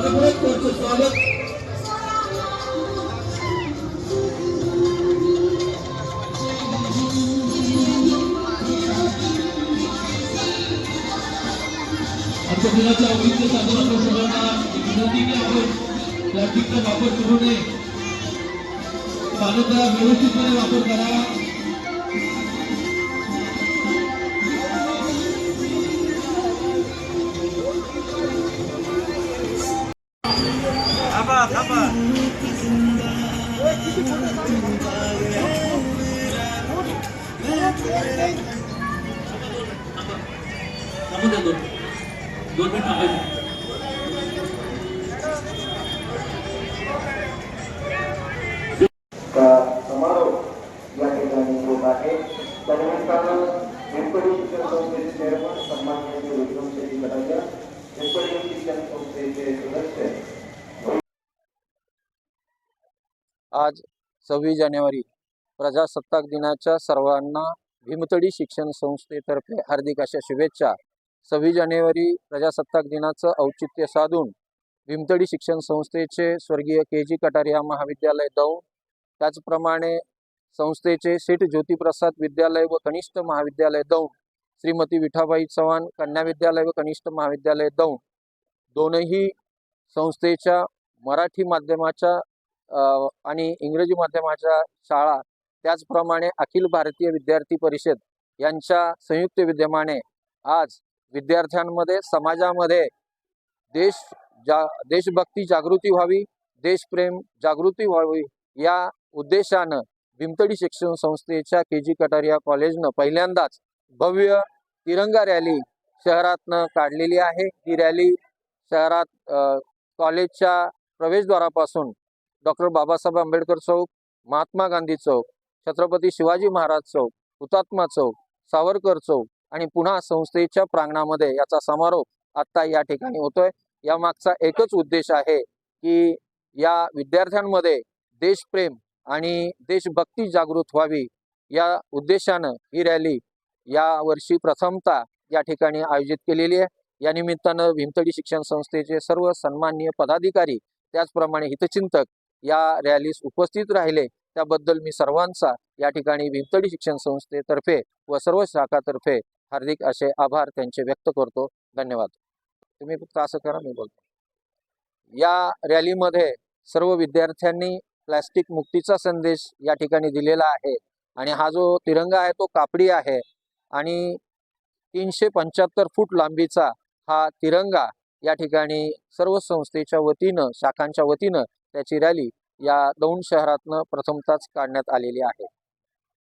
मनपूर्वक आमच्या दिनाच्या औषध साजरा करू सगळ्यांना विनंती की आपण वापर करू नये. पाण्याचा व्यवस्थितपणे वापर करा. থাপা থাপা আমাদের দৌড় आज सव्वीस जानेवारी प्रजासत्ताक दिनाच्या सर्वांना भीमतडी शिक्षण संस्थेतर्फे हार्दिक अशा शुभेच्छा. सव्वीस जानेवारी प्रजासत्ताक दिनाचं औचित्य साधून भीमतडी शिक्षण संस्थेचे स्वर्गीय के जी कटारिया महाविद्यालय दौंड त्याचप्रमाणे संस्थेचे सेठ ज्योतिप्रसाद विद्यालय व कनिष्ठ महाविद्यालय दौंड श्रीमती विठाबाई चव्हाण कन्या विद्यालय व कनिष्ठ महाविद्यालय दौंड दोनही संस्थेच्या मराठी माध्यमाच्या आणि इंग्रजी माध्यमाच्या शाळा त्याचप्रमाणे अखिल भारतीय विद्यार्थी परिषद यांच्या संयुक्त विद्यमाने आज विद्यार्थ्यांमध्ये समाजामध्ये देश जा देशभक्ती जागृती व्हावी देशप्रेम जागृती व्हावी या उद्देशानं भीमतडी शिक्षण संस्थेच्या के जी कटारिया कॉलेजनं पहिल्यांदाच भव्य तिरंगा रॅली शहरातनं काढलेली आहे. ही रॅली शहरात कॉलेजच्या प्रवेशद्वारापासून डॉक्टर बाबासाहेब आंबेडकर चौक महात्मा गांधी चौक छत्रपती शिवाजी महाराज चौक हुतात्मा चौक सावरकर चौक आणि पुन्हा संस्थेच्या प्रांगणामध्ये याचा समारोप आत्ता या ठिकाणी होतोय. यामागचा एकच उद्देश आहे की या विद्यार्थ्यांमध्ये देशप्रेम आणि देशभक्ती जागृत व्हावी. या उद्देशानं ही रॅली या वर्षी प्रथमतः या ठिकाणी आयोजित केलेली आहे. या निमित्तानं भीमतडी शिक्षण संस्थेचे सर्व सन्माननीय पदाधिकारी त्याचप्रमाणे हितचिंतक या रॅलीस उपस्थित राहिले. त्याबद्दल मी सर्वांचा या ठिकाणी भीमतडी शिक्षण संस्थेतर्फे व सर्व शाखातर्फे हार्दिक असे आभार त्यांचे व्यक्त करतो. धन्यवाद. तुम्ही फक्त असं करा मी बोलतो. या रॅलीमध्ये सर्व विद्यार्थ्यांनी प्लॅस्टिक मुक्तीचा संदेश या ठिकाणी दिलेला आहे आणि हा जो तिरंगा आहे तो कापडी आहे आणि तीनशे पंच्याहत्तर फूट लांबीचा हा तिरंगा या ठिकाणी सर्व संस्थेच्या वतीनं शाखांच्या वतीनं त्याची रॅली या दौंड शहरातनं प्रथमताच काढण्यात आलेली आहे.